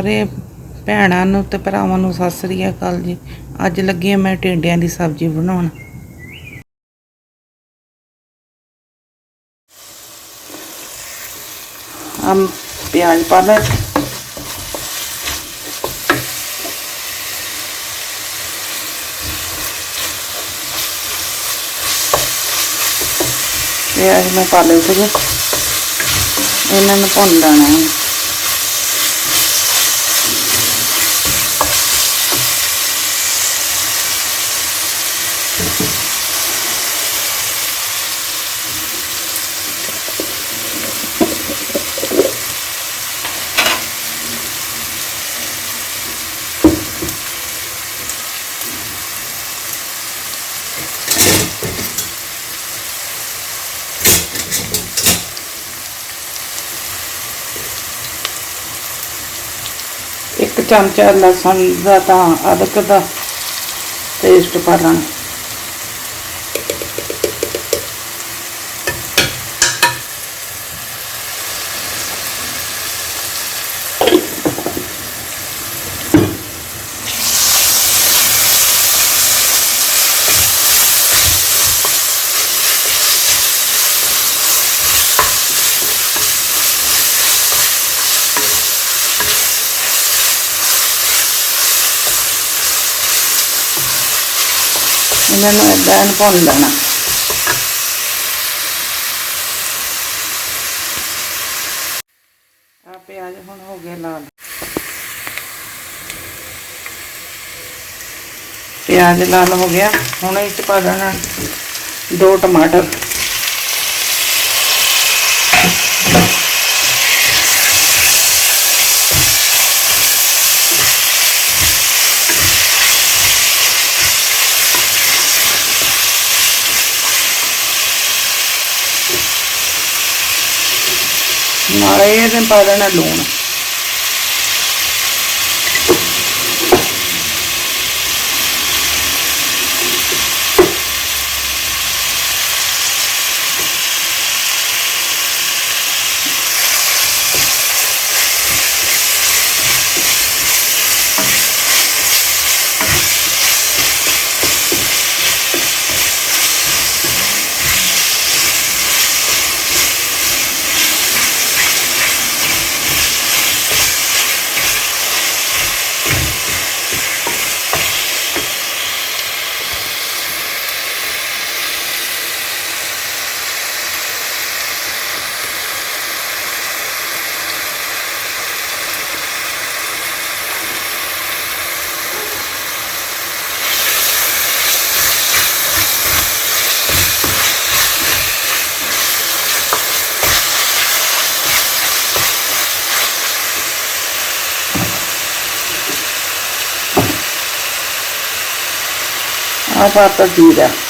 ਸਾਰੇ ਭੈਣਾਂ ਨੂੰ ਤੇ ਭਰਾਵਾਂ ਨੂੰ ਸਤਿ ਸ੍ਰੀ ਅਕਾਲ ਜੀ। ਅੱਜ ਲੱਗੀ ਹਾਂ ਮੈਂ ਟਿੰਡਿਆਂ ਦੀ ਸਬਜ਼ੀ ਬਣਾਉਣ। ਆਮ ਪਿਆਜ਼ ਪਾ ਲੈ। ਪਿਆਜ਼ ਮੈਂ ਪਾ ਲਏ ਸੀਗੇ। ਇਹਨਾਂ ਨੂੰ ਭੁੰਨ ਲੈਣਾ ਹੈ ਇੱਕ ਚਮਚਾ ਲਸਣ ਦਾ ਤਾਂ ਅਦਰਕ ਦਾ ਪੇਸਟ ਪਾ ਲੈਣਾ ਇਹਨਾਂ ਨੂੰ ਏਦਾਂ ਨੂੰ ਭੁੰਨ ਲੈਣਾ ਆ ਪਿਆਜ਼ ਹੁਣ ਹੋ ਗਏ ਲਾਲ ਪਿਆਜ਼ ਲਾਲ ਹੋ ਗਿਆ ਹੁਣ ਇਹ ਚ ਪਾ ਦੇਣਾ ਦੋ ਟਮਾਟਰ ਨਾਲੇ ਇਹਦੇ ਪਾ ਦੇਣਾ ਲੂਣ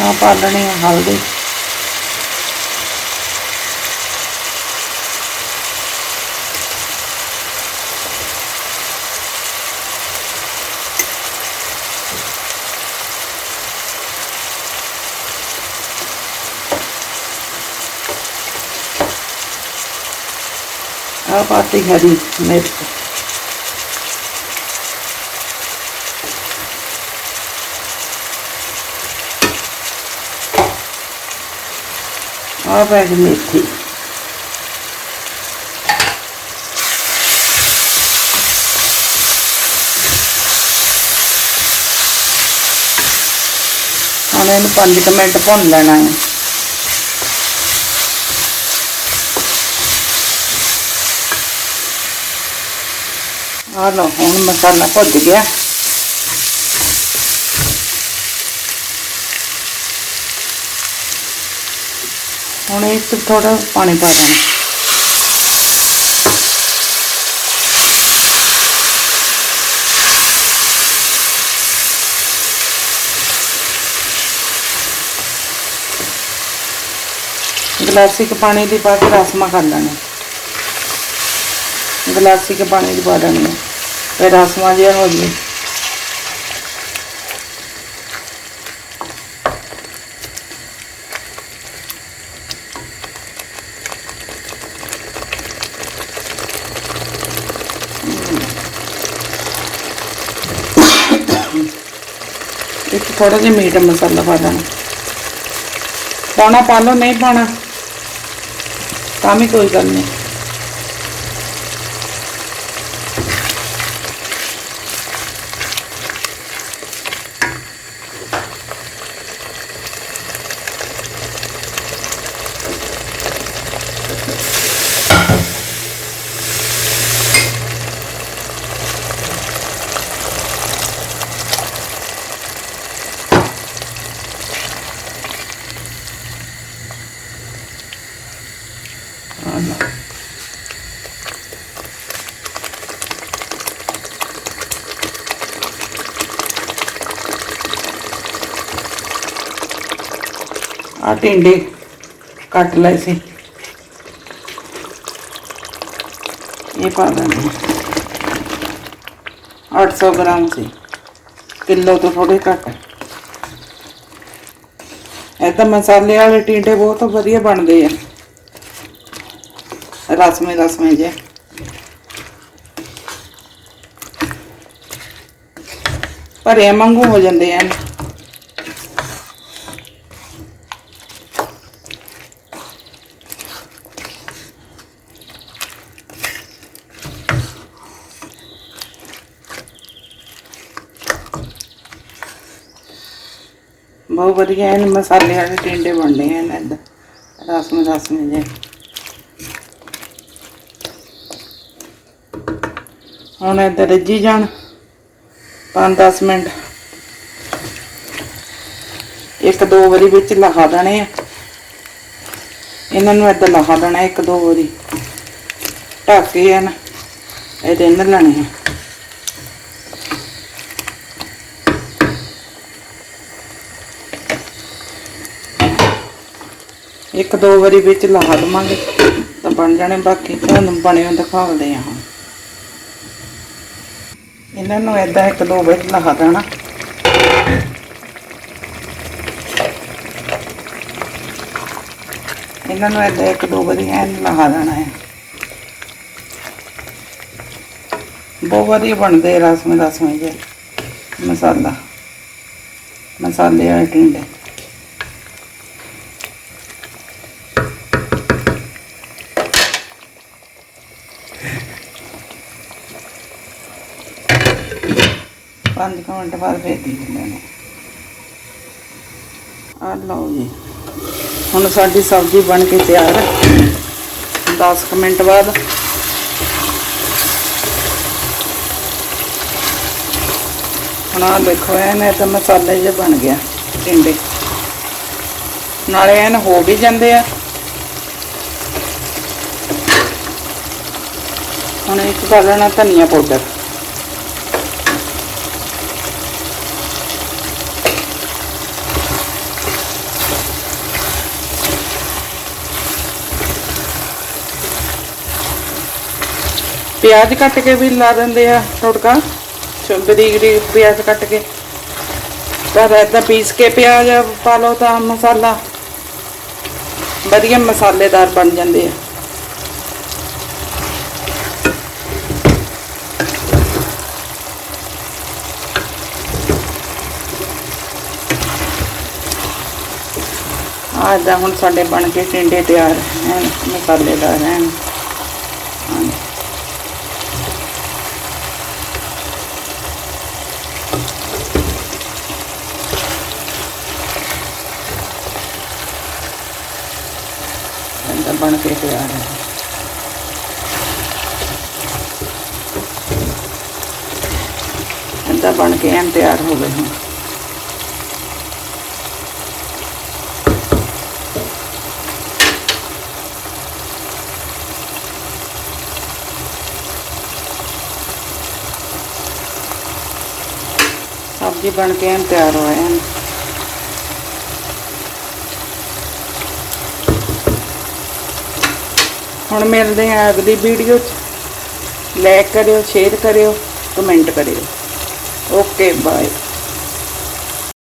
ਆ ਆ ਪਾ ਲੈਣੀ ਆ ਹਲਦੀ। ਆ ਪਾਤੀ ਹਰੀ ਮਿਰਚ। ആ പരിമെത്തി നമ്മളതിന് പഞ്ചട്ടമായിട്ട് പൊണ്ടലാണ് ആണോ? മസാല പൊതിക്കുക ਹੁਣ ਮਸਾਲਾ ਭੁੱਜ ਗਿਆ ਹੁਣ ਇਹ 'ਚ ਥੋੜਾ ਪਾਣੀ ਪਾ ਦਾਂਗੇ ਗਲਾਸੀ ਕੇ ਪਾਣੀ ਦੀ ਪਾ ਕੇ ਰਸਮਾ ਕਰ ਲੈਣੇ। ਗਲਾਸੀ ਕੇ ਪਾਣੀ ਦੀ ਪਾ ਦੇਣੀ ਹੈ। ਫਿਰ ਰਸਮਾ ਜਿਹਾ ਇੱਕ ਥੋੜਾ ਜਿਹਾ ਮੀਟ ਮਸਾਲਾ ਪਾ ਦੇਣਾ। ਪਾਉਣਾ ਪਾ ਲਓ, ਨਹੀਂ ਪਾਉਣਾ। ਤਾਂ ਵੀ ਕੋਈ ਗੱਲ ਨਹੀਂ। ਆ ਟਿੰਡੇ ਕੱਟ ਲਏ ਸੀ। ਇਹ ਪਾ ਦੇਣੇ 800 ਗ੍ਰਾਮ ਸੀ। ਕਿਲੋ ਤੋਂ ਥੋੜੇ ਘੱਟ। ਇਹ ਤਾਂ ਮਸਾਲੇ ਵਾਲੇ ਟਿੰਡੇ ਬਹੁਤ ਵਧੀਆ ਬਣਦੇ ਆ। ਰਸਮੇ ਰਸਮੇ ਜੇ। ਭਰੇ ਵਾਂਗੂ ਹੋ ਜਾਂਦੇ ਆ। ਬਹੁਤ ਵਧੀਆ ਹਨ ਮਸਾਲੇ ਵਾਲੇ ਟਿੰਡੇ ਬਣਦੇ ਹਨ ਏਦਾਂ ਰਸਮ ਰਸਮੇ ਜੇ। ਹੁਣ ਇੱਧਰ ਰੱਜੀ ਜਾਣ। 5-10 ਮਿੰਟ। ਇੱਕ ਦੋ ਵਾਰੀ ਵਿੱਚ ਲਹਾ ਦੇਣੇ ਆ। ਇਹਨਾਂ ਨੂੰ ਏਦਾਂ ਲਹਾ ਦੇਣਾ, ਇੱਕ ਦੋ ਵਾਰੀ। ਢੱਕ ਕੇ ਆ ਇਹਦੇ ਇਹ ਲੈਣੇ ਆ। ਇੱਕ ਦੋ ਵਾਰੀ ਵਿੱਚ ਲਹਾ ਦਵਾਂਗੇ, ਤਾਂ ਬਣ ਜਾਣੇ, ਬਾਕੀ ਤੁਹਾਨੂੰ ਬਣਿਓ ਦਿਖਾਉਂਦੇ ਆ ਹੁਣ ਇਹਨਾਂ ਨੂੰ ਏਦਾਂ ਇੱਕ ਦੋ ਵਾਰੀ ਲਹਾ ਦੇਣਾ। ਇਹਨਾਂ ਨੂੰ ਏਦਾਂ ਇੱਕ ਦੋ ਵਾਰੀ ਐਨ ਲਹਾ ਦੇਣਾ ਹੈ। ਬਹੁਤ ਵਧੀਆ ਬਣਦੇ ਆ ਰਸਮ ਰਸਮ ਜੇ ਮਸਾਲਾ, ਮਸਾਲੇ ਵਾਲੇ ਟਿੰਡੇ। ਪੰਜ ਕੁ ਮਿੰਟ ਬਾਅਦ ਫੇਰ ਦੀ ਦਿੰਦੇ ਆ ਲਓ ਜੀ। ਹੁਣ ਸਾਡੀ ਸਬਜ਼ੀ ਬਣ ਕੇ ਤਿਆਰ ਹੈ। 10 ਕੁ ਮਿੰਟ ਬਾਅਦ। ਹੁਣ ਆਹ ਦੇਖੋ ਇਹਨੇ ਤਾਂ ਮਸਾਲੇ ਜੇ ਬਣ ਗਿਆ ਟਿੰਡੇ। ਨਾਲੇ ਐਨ ਹੋ ਵੀ ਜਾਂਦੇ ਆ। ਹੁਣ ਇੱਕ ਪਾ ਲੈਣਾ ਧਨੀਆ ਪਾਊਡਰ। ਪਿਆਜ਼ ਕੱਟ ਕੇ ਵੀ ਲਾ ਦਿੰਦੇ ਆ ਤੜਕਾ। ਚ- ਬਰੀਕ ਬਰੀਕ ਪਿਆਜ਼ ਕੱਟ ਕੇ। ਪਰ ਏਦਾਂ ਪੀਸ ਕੇ ਪਿਆਜ਼ ਪਾ ਲਓ ਤਾਂ ਮਸਾਲਾ ਵਧੀਆ ਮਸਾਲੇਦਾਰ ਬਣ ਜਾਂਦੇ ਆ। ਆ ਏਦਾਂ ਹੁਣ ਸਾਡੇ ਬਣ ਕੇ ਟਿੰਡੇ ਤਿਆਰ ਹਨ ਮਸਾਲੇਦਾਰ ਹਨ ਤਾਂ ਬਣ ਕੇ ਤਿਆਰ ਹੈ ਇਹਦਾ ਬਣ ਕੇ ਐਨ ਤਿਆਰ ਹੋ ਗਏ ਹੁਣ ਸਬਜ਼ੀ ਬਣ ਕੇ ਐਨ ਤਿਆਰ ਹੋਇਆ ਹੈ ਹੁਣ ਮਿਲਦੇ ਆ ਅਗਲੀ ਵੀਡੀਓ 'ਚ। ਲਾਈਕ ਕਰਿਓ ਸ਼ੇਅਰ ਕਰਿਓ ਕਮੈਂਟ ਕਰਿਓ। Okay bye